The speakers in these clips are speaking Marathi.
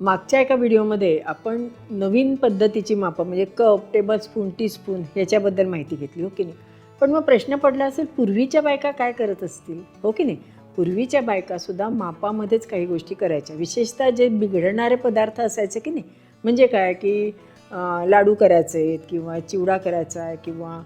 मागच्या एका व्हिडिओमध्ये आपण नवीन पद्धतीची मापं म्हणजे कप टेबल स्पून टीस्पून ह्याच्याबद्दल माहिती घेतली हो की नाही? पण मग प्रश्न पडला असेल पूर्वीच्या बायका काय करत असतील? हो की नाही? पूर्वीच्या बायकासुद्धा मापामध्येच काही गोष्टी करायच्या. विशेषतः जे बिघडणारे पदार्थ असायचे की नाही? म्हणजे काय? की लाडू करायचे आहेत किंवा चिवडा करायचा आहे किंवा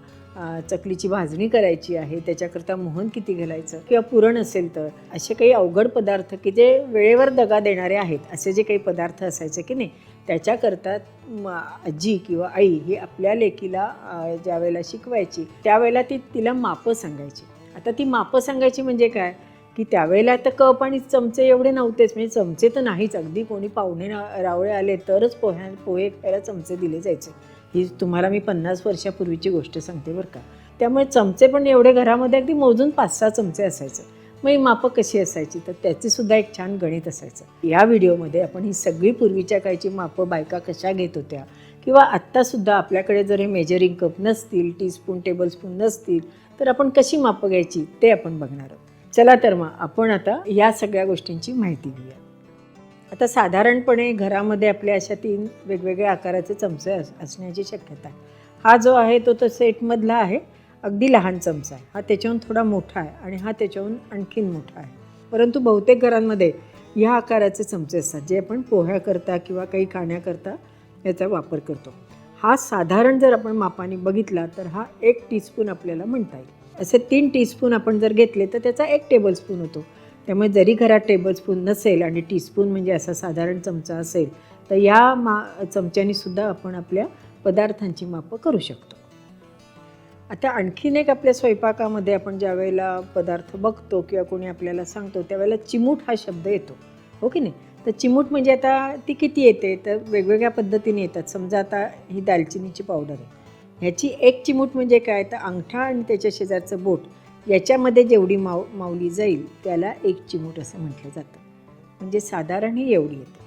चकलीची भाजणी करायची आहे त्याच्याकरता मोहन किती घालायचं किंवा पुरण असेल तर असे काही अवघड पदार्थ की जे वेळेवर दगा देणारे आहेत असे जे काही पदार्थ असायचे की नाही त्याच्याकरता म आजी किंवा आई ही आपल्या लेकीला ज्यावेळेला ज्या वेळेला शिकवायची त्यावेळेला ती तिला मापं सांगायची. आता ती मापं सांगायची म्हणजे काय? की त्यावेळेला तर कप आणि चमचे एवढे नव्हतेच म्हणजे चमचे तर नाहीच. अगदी कोणी पाहुणे रावळे आले तरच पोह्या पोहे खायला चमचे दिले जायचे. ही तुम्हाला मी पन्नास वर्षापूर्वीची गोष्ट सांगते बरं का. त्यामुळे चमचे पण एवढे घरामध्ये अगदी मोजून पाच सहा चमचे असायचे. मग ही मापं कशी असायची? तर त्याची सुद्धा एक छान गणित असायचं. या व्हिडिओमध्ये आपण ही सगळी पूर्वीच्या काळची मापं बायका कशा घेत होत्या किंवा आत्तासुद्धा आपल्याकडे जर हे मेजरिंग कप नसतील टीस्पून टेबलस्पून नसतील तर आपण कशी मापं घ्यायची ते आपण बघणार आहोत. चला तर मग आपण आता या सगळ्या गोष्टींची माहिती घेऊया. आता साधारणपणे घरामध्ये आपल्या अशा तीन वेगवेगळ्या आकाराचे चमचे अस असण्याची शक्यता आहे. हा जो आहे तो तो सेटमधला आहे. अगदी लहान चमचा आहे. हा त्याच्याहून थोडा मोठा आहे आणि हा त्याच्याहून आणखीन मोठा आहे. परंतु बहुतेक घरांमध्ये ह्या आकाराचे चमचे असतात जे आपण पोह्याकरता किंवा काही खाण्याकरता याचा वापर करतो. हा साधारण जर आपण मापाने बघितला तर हा एक टीस्पून आपल्याला म्हणता येईल. असे तीन टीस्पून आपण जर घेतले तर त्याचा एक टेबलस्पून होतो. त्यामुळे जरी घरात टेबलस्पून नसेल आणि टीस्पून म्हणजे असा साधारण चमचा असेल तर या मा चमच्यानी सुद्धा आपण आपल्या पदार्थांची मापं करू शकतो. आता आणखीन एक आपल्या स्वयंपाकामध्ये आपण ज्या वेळेला पदार्थ बघतो किंवा कोणी आपल्याला सांगतो त्यावेळेला चिमूट हा शब्द येतो. हो की नाही? तर चिमूट म्हणजे आता ती किती येते? तर वेगवेगळ्या पद्धतीने येतात. समजा आता ही दालचिनीची पावडर आहे. ह्याची एक चिमूट म्हणजे काय? तर अंगठा आणि त्याच्या शेजारचं बोट. याच्यामध्ये जेवढी माव मावली जाईल त्याला एक चिमूट असं म्हटलं जातं. म्हणजे साधारण ही एवढी येते.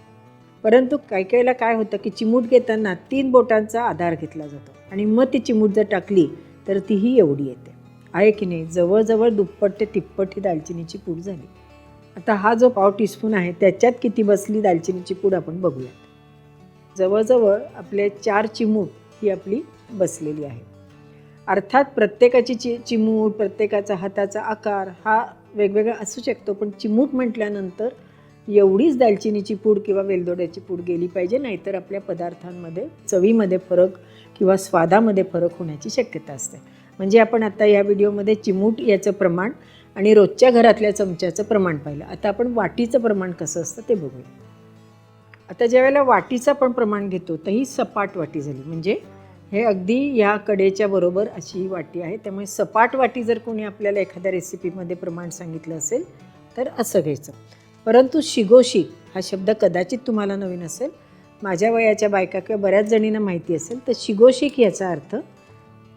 परंतु काही काहीला काय होतं की चिमूट घेताना तीन बोटांचा आधार घेतला जातो. आणि मग ती चिमूट जर टाकली तर तीही एवढी येते. आहे की नाही? जवळजवळ दुप्पट ते तिप्पट ही दालचिनीची पूड झाली. आता हा जो पाव टीस्पून आहे त्याच्यात किती बसली दालचिनीची पूड आपण बघूयात. जवळजवळ आपले चार चिमूट ही आपली बसलेली आहे. अर्थात प्रत्येकाची चि चिमूट प्रत्येकाचा हाताचा आकार हा वेगवेगळा असू शकतो पण चिमूट म्हटल्यानंतर एवढीच दालचिनीची पूड किंवा वेलदोड्याची पूड गेली पाहिजे नाहीतर आपल्या पदार्थांमध्ये चवीमध्ये फरक किंवा स्वादामध्ये फरक होण्याची शक्यता असते. म्हणजे आपण आता या व्हिडिओमध्ये चिमूट याचं प्रमाण आणि रोजच्या घरातल्या चमच्याचं प्रमाण पाहिलं. आता आपण वाटीचं प्रमाण कसं असतं ते बघूया. आता ज्यावेळेला वाटीचं आपण प्रमाण घेतो तर ही सपाट वाटी झाली. म्हणजे हे अगदी या कडेच्या बरोबर अशी ही वाटी आहे. त्यामुळे सपाट वाटी जर कोणी आपल्याला एखाद्या रेसिपीमध्ये प्रमाण सांगितलं असेल तर असं घ्यायचं. परंतु शिगोशिक हा शब्द कदाचित तुम्हाला नवीन असेल माझ्या वयाच्या बायका किंवा बऱ्याच जणींना माहिती असेल तर शिगोशिक याचा अर्थ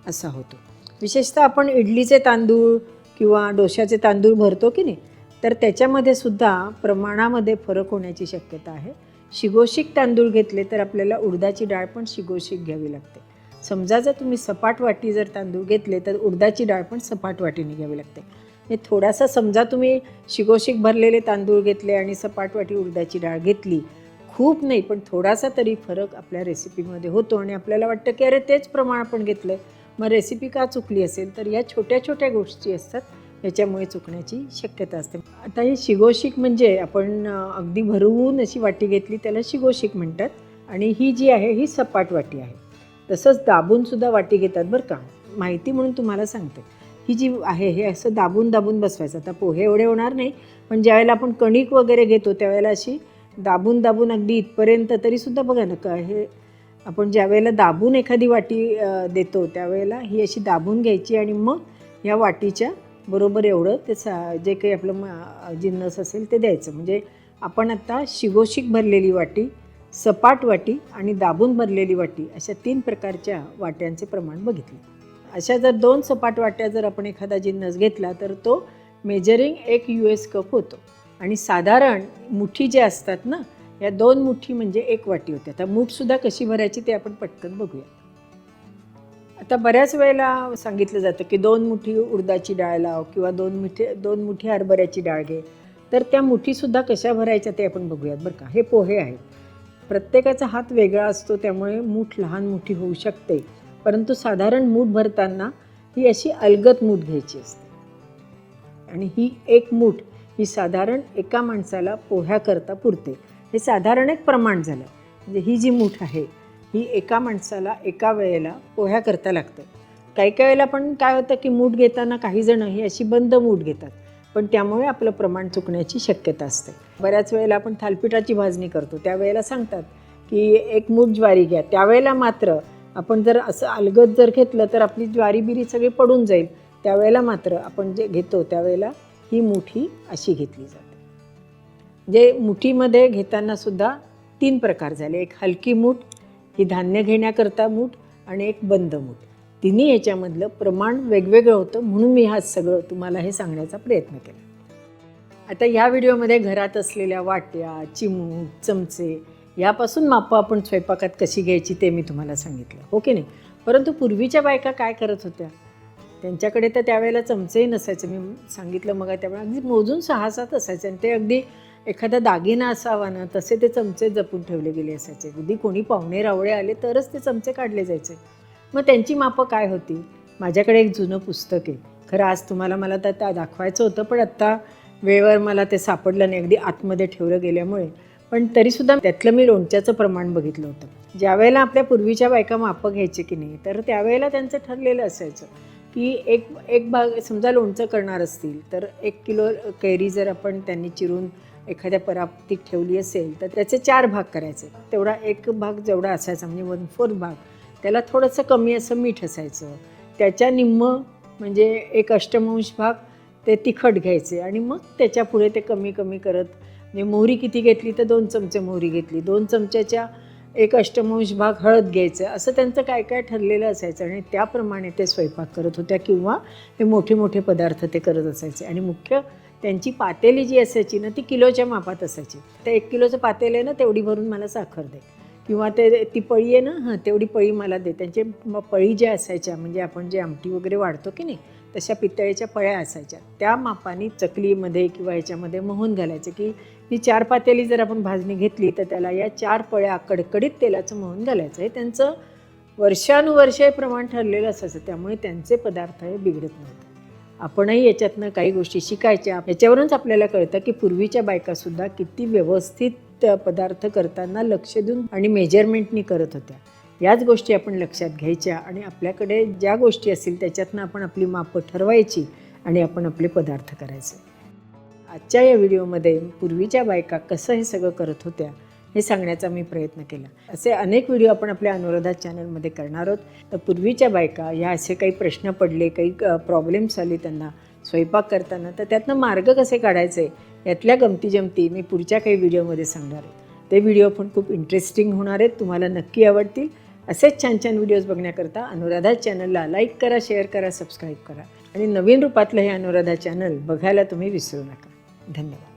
असा होतो. विशेषतः आपण इडलीचे तांदूळ किंवा डोशाचे तांदूळ भरतो की नाही तर त्याच्यामध्ये सुद्धा प्रमाणामध्ये फरक होण्याची शक्यता आहे. शिगोशिक तांदूळ घेतले तर आपल्याला उडदाची डाळ पण शिगोशिक घ्यावी लागते. समजा जर तुम्ही सपाट वाटी जर तांदूळ घेतले तर उडदाची डाळ पण सपाट वाटीने घ्यावी लागते. हे थोडासा समजा तुम्ही शिगोशिक भरलेले तांदूळ घेतले आणि सपाट वाटी उडदाची डाळ घेतली खूप नाही पण थोडासा तरी फरक आपल्या रेसिपीमध्ये होतो आणि आपल्याला वाटतं की अरे तेच प्रमाण आपण घेतलं मग रेसिपी का चुकली असेल? तर या छोट्या छोट्या गोष्टी असतात याच्यामुळे चुकण्याची शक्यता असते. आता ही शिगोशिक म्हणजे आपण अगदी भरवून अशी वाटी घेतली त्याला शिगोशिक म्हणतात. आणि ही जी आहे ही सपाट वाटी आहे. तसंच दाबूनसुद्धा वाटी घेतात बरं का. माहिती म्हणून तुम्हाला सांगते. ही जी आहे हे असं दाबून दाबून बसवायचं. आता पोहे एवढे होणार नाही पण ज्यावेळेला आपण कणिक वगैरे घेतो त्यावेळेला अशी दाबून दाबून अगदी इथपर्यंत तरीसुद्धा बघा ना का हे आपण ज्यावेळेला दाबून एखादी वाटी देतो त्यावेळेला ही अशी दाबून घ्यायची आणि मग या वाटीच्या बरोबर एवढं ते सा जे काही आपलं जिन्नस असेल ते द्यायचं. म्हणजे आपण आत्ता शिगोशिक भरलेली वाटी सपाट वाटी आणि दाबून भरलेली वाटी अशा तीन प्रकारच्या वाट्यांचे प्रमाण बघितले. अशा जर दोन सपाट वाट्या जर आपण एखादा जिन्नस घेतला तर तो मेजरिंग एक यू एस कप होतो. आणि साधारण मुठी जे असतात ना या दोन मुठी म्हणजे एक वाटी होते. आता मूठसुद्धा कशी भरायची ते आपण पटकन बघूया. आता बऱ्याच वेळेला सांगितलं जातं की दोन मुठी उडदाची डाळ लाव किंवा दोन मुठे दोन मुठी हरभऱ्याची डाळ घे. तर त्या मुठीसुद्धा कशा भरायच्या ते आपण बघूयात बरं का. हे पोहे आहेत. प्रत्येकाचा हात वेगळा असतो त्यामुळे मूठ लहान मोठी होऊ शकते. परंतु साधारण मूठ भरताना ही अशी अलगत मूठ घ्यायची असते. आणि ही एक मूठ ही साधारण एका माणसाला पोह्याकरता पुरते. हे साधारण एक प्रमाण झालं. म्हणजे ही जी मूठ आहे ही एका माणसाला एका वेळेला पोह्याकरता लागतं. काही काही वेळेला पण काय होतं की मूठ घेताना काही जण ही अशी बंद मूठ घेतात. पण त्यामुळे आपलं प्रमाण चुकण्याची शक्यता असते. बऱ्याच वेळेला आपण थालपिठाची भाजणी करतो. त्यावेळेला सांगतात की एक मूठ ज्वारी घ्या. त्यावेळेला मात्र आपण जर असं अलगद जर घेतलं तर आपली ज्वारी बिरी सगळी पडून जाईल. त्यावेळेला मात्र आपण जे घेतो त्यावेळेला ही मुठी अशी घेतली जाते. जे मुठीमध्ये घेताना सुद्धा तीन प्रकार झाले. एक हलकी मूठ ही धान्य घेण्याकरता मूठ आणि एक बंद मूठ. तिन्ही याच्यामधलं प्रमाण वेगवेगळं होतं म्हणून मी हा सगळं तुम्हाला हे सांगण्याचा प्रयत्न केला. आता ह्या व्हिडिओमध्ये घरात असलेल्या वाट्या चिमूट चमचे यापासून मापं आपण स्वयंपाकात कशी घ्यायची ते मी तुम्हाला सांगितलं. हो की नाही? परंतु पूर्वीच्या बायका काय करत होत्या? त्यांच्याकडे तर त्यावेळेला चमचेही नसायचे. मी सांगितलं मग त्यावेळेला अगदी मोजून सहा सात असायचे आणि ते अगदी एखादा दागिना असावा ना तसे ते चमचे जपून ठेवले गेले असायचे. अगदी कोणी पाहुणे रावळे आले तरच ते चमचे काढले जायचे. मग त्यांची मापं काय होती? माझ्याकडे एक जुनं पुस्तक आहे. खरं आज तुम्हाला मला तर त्या दाखवायचं होतं पण आत्ता वेळेवर मला ते सापडलं नाही. अगदी आतमध्ये ठेवलं गेल्यामुळे. पण तरीसुद्धा त्यातलं मी लोणच्याचं प्रमाण बघितलं होतं. ज्यावेळेला आपल्या पूर्वीच्या बायका मापं घ्यायचे की नाही तर त्यावेळेला त्यांचं ठरलेलं असायचं की एक एक भाग समजा लोणचं करणार असतील तर एक किलो कैरी जर आपण त्यांनी चिरून एखाद्या परातीत ठेवली असेल तर त्याचे चार भाग करायचे. तेवढा एक भाग जेवढा असायचा म्हणजे वन फोर्थ भाग. त्याला थोडंसं कमी असं मीठ असायचं. त्याच्या निम्म म्हणजे एक अष्टमांश भाग ते तिखट घ्यायचे आणि मग त्याच्या पुढे ते कमी कमी करत म्हणजे मोहरी किती घेतली तर दोन चमचे मोहरी घेतली. दोन चमच्याच्या एक अष्टमांश भाग हळद घ्यायचं. असं त्यांचं काय काय ठरलेलं असायचं आणि त्याप्रमाणे ते स्वयंपाक करत होत्या किंवा हे मोठे मोठे पदार्थ ते करत असायचे. आणि मुख्य त्यांची पातेली जी असायची ना ती किलोच्या मापात असायची. तर एक किलोचं पातेलं आहे ना तेवढी भरून मला साखर दे. किंवा ते ती पळी आहे ना हां तेवढी पळी मला दे. त्यांचे मग पळी ज्या असायच्या म्हणजे आपण जे आमटी वगैरे वाढतो की नाही तशा पितळेच्या पळ्या असायच्या. त्या मापाने चकलीमध्ये किंवा याच्यामध्ये मोहन घालायचं की ही चार पातेली जर आपण भाजणी घेतली तर त्याला या चार पळ्या कडकडीत तेलाचं मोहन घालायचं. हे त्यांचं वर्षानुवर्ष हे प्रमाण ठरलेलं असायचं त्यामुळे त्यांचे पदार्थ हे बिघडत नव्हते. आपणही याच्यातनं काही गोष्टी शिकायच्या. याच्यावरूनच आपल्याला कळतं की पूर्वीच्या बायकासुद्धा किती व्यवस्थित पदार्थ करताना लक्ष देऊन आणि मेजरमेंटनी करत होत्या. याच गोष्टी आपण लक्षात घ्यायच्या आणि आपल्याकडे ज्या गोष्टी असतील त्याच्यातनं आपण आपली मापं ठरवायची आणि आपण आपले पदार्थ करायचे. आजच्या या व्हिडिओमध्ये पूर्वीच्या बायका कसं हे सगळं करत होत्या हे सांगण्याचा मी प्रयत्न केला. असे अनेक व्हिडिओ आपण आपल्या अनुराधा चॅनलमध्ये करणार आहोत. तर पूर्वीच्या बायका ह्या असे काही प्रश्न पडले काही प्रॉब्लेम्स आले त्यांना स्वयंपाक करताना तर त्यातनं मार्ग कसे काढायचे? यातल्या गमती जमती मी पुढच्या काही व्हिडिओमध्ये सांगणार आहे. ते व्हिडिओ पण खूप इंटरेस्टिंग होणार आहेत तुम्हाला नक्की आवडतील. असेच छान छान व्हिडिओज बघण्याकरता अनुराधा चॅनलला लाईक करा शेअर करा सबस्क्राईब करा. आणि नवीन रूपातलं हे अनुराधा चॅनल बघायला तुम्ही विसरू नका. धन्यवाद.